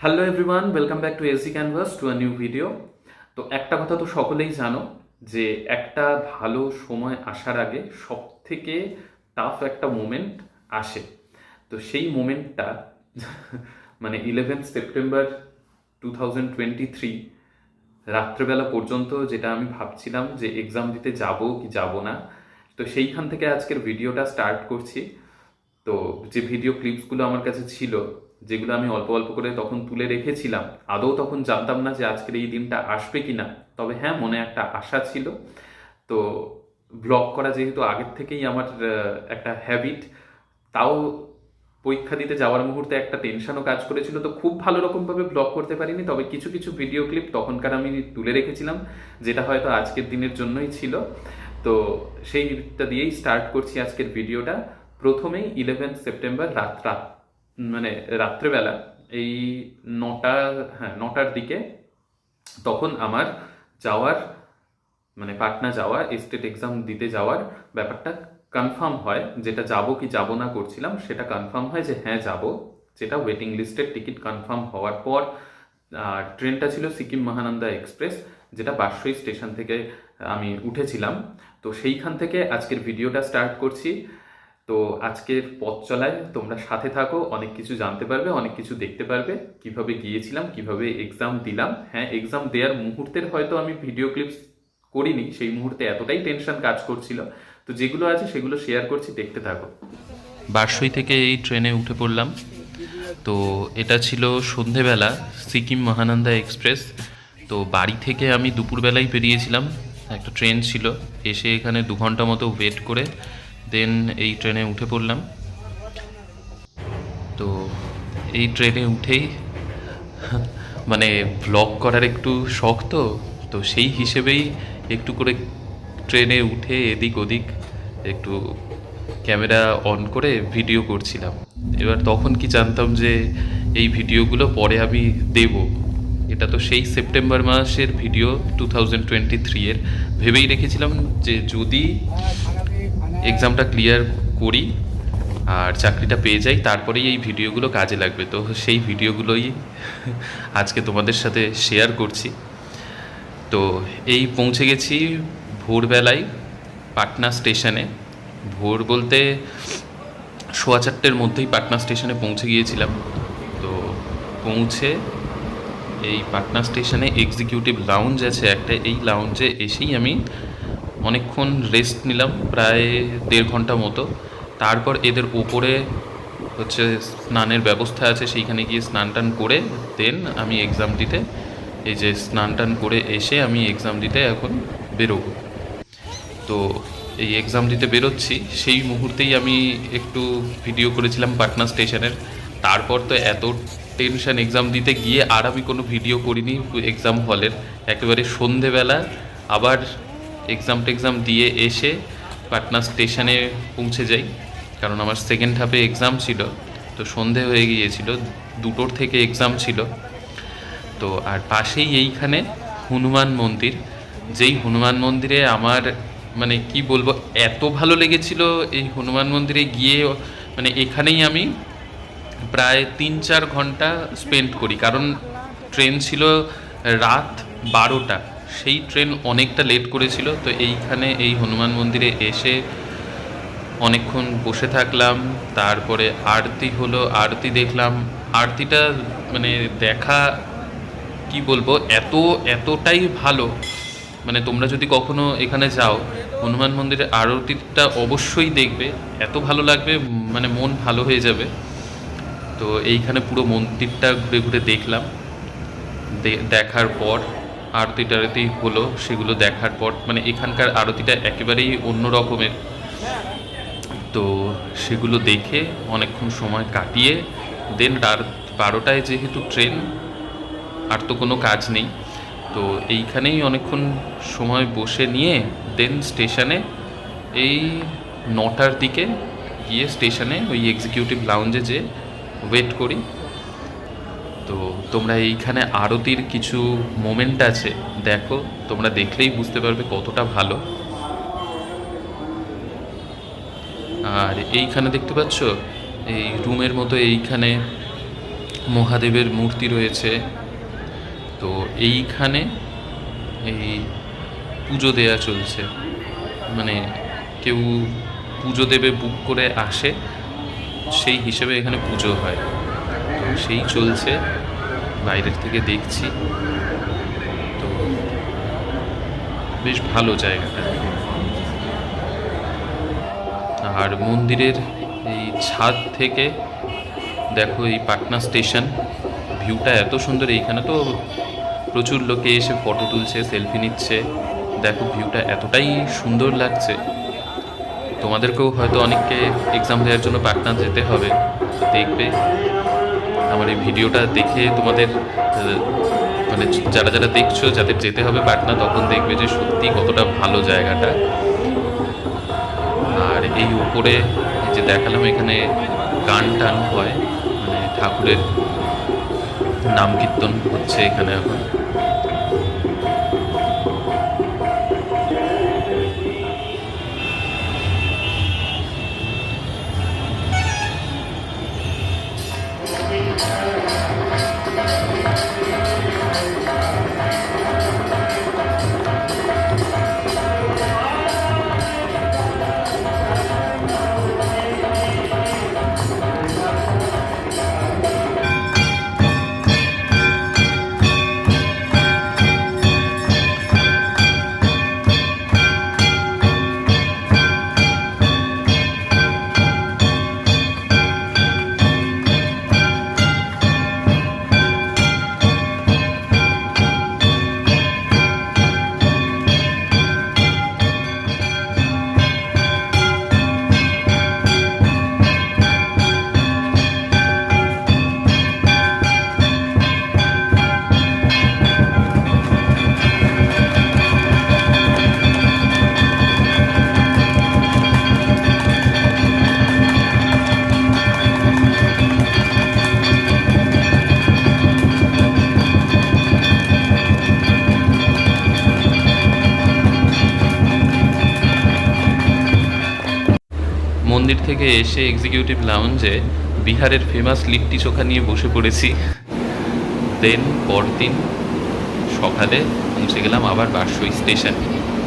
Hello everyone welcome back to AC canvas to a new video তো একটা কথা তো সকলেই জানো, যে একটা ভালো সময় আসার আগে সব থেকে টাফ একটা মোমেন্ট আসে। তো সেই মোমেন্টটা মানে eleventh September two thousand twenty three রাত্রেবেলা পর্যন্ত যেটা আমি ভাবছিলাম যে এক্সাম দিতে যাব কি যাব না, তো সেইখান থেকে আজকের ভিডিওটা স্টার্ট করছি। তো যে ভিডিও ক্লিপসগুলো আমার কাছে ছিল যেগুলো আমি অল্প অল্প করে তখন তুলে রেখেছিলাম। আদৌ তখন জানতাম না যে আজকের এই দিনটা আসবে কি না তবে হ্যাঁ মনে একটা আশা ছিল। তো ব্লগ করা যেহেতু আগের থেকেই আমার একটা হ্যাবিট তাও পরীক্ষা দিতে যাওয়ার মুহূর্তে একটা টেনশনও কাজ করেছিল। তো খুব ভালো রকমভাবে ব্লগ করতে পারিনি। তবে কিছু কিছু ভিডিও ক্লিপ তখনকার আমি তুলে রেখেছিলাম, যেটা হয়তো আজকের দিনের জন্যই ছিল। তো সেইটা দিয়েই স্টার্ট করছি আজকের ভিডিওটা প্রথমেই ইলেভেন সেপ্টেম্বর রাত রাত মানে রাত্রেবেলা এই নটা হ্যাঁ নটার দিকে তখন আমার যাওয়ার মানে পাটনা যাওয়া স্টেট এক্সাম দিতে যাওয়ার ব্যাপারটা কনফার্ম হয়। যেটা যাব কি যাব না করছিলাম, সেটা কনফার্ম হয় যে হ্যাঁ যাব। যেটা ওয়েটিং লিস্টের টিকিট কনফার্ম হওয়ার পর ট্রেনটা ছিল সিকিম মহানন্দা এক্সপ্রেস, যেটা বারসই স্টেশন থেকে আমি উঠেছিলাম। তো সেইখান থেকে আজকের ভিডিওটা স্টার্ট করছি। তো আজকের পথ চলায় তোমরা সাথে থাকো, অনেক কিছু জানতে পারবে, অনেক কিছু দেখতে পারবে। কীভাবে গিয়েছিলাম, কীভাবে এক্সাম দিলাম হ্যাঁ এক্সাম দেওয়ার মুহূর্তের হয়তো আমি ভিডিও ক্লিপস করিনি, সেই মুহূর্তে এতটাই টেনশন কাজ করছিল। তো যেগুলো আছে সেগুলো শেয়ার করছি, দেখতে থাকো। বারসই থেকে এই ট্রেনে উঠে পড়লাম। তো এটা ছিল সন্ধেবেলা, সিকিম মহানন্দা এক্সপ্রেস তো বাড়ি থেকে আমি দুপুরবেলায় বেরিয়েছিলাম। একটা ট্রেন ছিল, এসে এখানে দু ঘণ্টা মতো ওয়েট করে দেন এই ট্রেনে উঠে পড়লাম। তো এই ট্রেনে উঠেই মানে ব্লগ করার একটু শখ তো তো সেই হিসেবেই একটু করে ট্রেনে উঠে এদিক ওদিক একটু ক্যামেরা অন করে ভিডিও করছিলাম। এবার তখন কি জানতাম যে এই ভিডিওগুলো পরে আমি দেব। এটা তো সেই সেপ্টেম্বর মাসের video two thousand twenty three এর। ভেবেই রেখেছিলাম যে যদি এক্সামটা ক্লিয়ার করি আর চাকরিটা পেয়ে যাই, তারপরেই এই ভিডিওগুলো কাজে লাগবে। তো সেই ভিডিওগুলোই আজকে তোমাদের সাথে শেয়ার করছি। তো এই পৌঁছে গেছি ভোরবেলায় পাটনা স্টেশনে ভোর বলতে সোয়া চারটের মধ্যেই পাটনা স্টেশনে পৌঁছে গিয়েছিলাম। তো পৌঁছে এই পাটনা স্টেশনে এক্সিকিউটিভ লাউঞ্জ আছে, একটা এই লাউঞ্জে এসেই আমি অনেকক্ষণ রেস্ট নিলাম, প্রায় দেড় ঘণ্টা মতো। তারপর এদের ওপরে হচ্ছে স্নানের ব্যবস্থা আছে, সেইখানে গিয়ে স্নান টান করে দেন আমি এক্সাম দিতে, এই যে স্নান টান করে এসে আমি এক্সাম দিতে এখন বেরোবো। তো এই এক্সাম দিতে বেরোচ্ছি, সেই মুহূর্তেই আমি একটু ভিডিও করেছিলাম পাটনা স্টেশনের। তারপর তো এত টেনশন এক্সাম দিতে গিয়ে আর আমি কোনো ভিডিও করিনি এক্সাম হলের একেবারে সন্ধেবেলা, আবার এক্সাম টেক্সাম দিয়ে এসে পাটনা স্টেশনে পৌঁছে যাই। কারণ আমার সেকেন্ড হাফে এক্সাম ছিল, তো সন্ধে হয়ে গিয়েছিল, দুটোর থেকে এক্সাম ছিল। তো আর পাশেই এইখানে হনুমান মন্দির। যেই হনুমান মন্দিরে আমার মানে কি বলব, এত ভালো লেগেছিল এই হনুমান মন্দিরে গিয়ে মানে এখানেই আমি প্রায় তিন চার ঘণ্টা স্পেন্ড করি। কারণ ট্রেন ছিল রাত বারোটা। সেই ট্রেন অনেকটা লেট করেছিল, তো এইখানে এই হনুমান মন্দিরে এসে অনেকক্ষণ বসে থাকলাম, তারপরে আরতি হলো, আরতি দেখলাম। আরতিটা মানে দেখা, কি বলব, এত, এতটাই ভালো। মানে তোমরা যদি কখনো এখানে যাও, হনুমান মন্দিরের আরতিটা অবশ্যই দেখবে। এত ভালো লাগবে মানে মন ভালো হয়ে যাবে। তো এইখানে পুরো মন্দিরটা ঘুরে ঘুরে দেখলাম। দেখার পর আরতি টারতি হলো সেগুলো দেখার পর মানে এখানকার আরতিটা একেবারেই অন্য রকমের। তো সেগুলো দেখে অনেকক্ষণ সময় কাটিয়ে দেন রাত বারোটায় যেহেতু ট্রেন আর তো কোনো কাজ নেই, তো এইখানেই অনেকক্ষণ সময় বসে নিয়ে দেন স্টেশনে এই নটার দিকে গিয়ে স্টেশনে ওই এক্সিকিউটিভ লাউঞ্জে যে ওয়েট করি। তো তোমরা এইখানে আরতির কিছু মোমেন্ট আছে। দেখো, তোমরা দেখলেই বুঝতে পারবে কতটা ভালো। আর এইখানে দেখতে পাচ্ছ? এই রুমের মতো এইখানে মহাদেবের মূর্তি রয়েছে। তো এইখানে এই পুজো দেয়া চলছে। মানে কেউ পুজো দেবে বুক করে আসে, সেই হিসেবে এখানে পুজো হয়। সেই চলছে, বাইরের থেকে দেখছি। তো বেশ ভালো জায়গাটা। আর মন্দিরের এই ছাদ থেকে দেখো এই পাটনা স্টেশন, ভিউটা এত সুন্দর, এইখানে তো প্রচুর লোকে এসে ফটো তুলছে, সেলফি নিচ্ছে। দেখো ভিউটা এতটাই সুন্দর লাগছে। তোমাদেরকেও হয়তো অনেককে এক্সাম দেওয়ার জন্য পাটনা যেতে হবে। দেখবে। আমার এই ভিডিওটা দেখে তোমাদের মানে যারা যারা দেখছ, যাদের যেতে হবে পাটনা, তখন দেখবে যে সত্যি কতটা ভালো জায়গাটা। আর এই উপরে যে দেখালাম, এখানে গান টান হয় মানে ঠাকুরের নাম কীর্তন হচ্ছে এখানে এখন। মন্দির থেকে এসে এক্সিকিউটিভ লাউঞ্জে বিহারের ফেমাস লিট্টি চোখা নিয়ে বসে পড়েছি। দেন পরদিন সকালে পৌঁছে গেলাম আবার বারসই স্টেশনে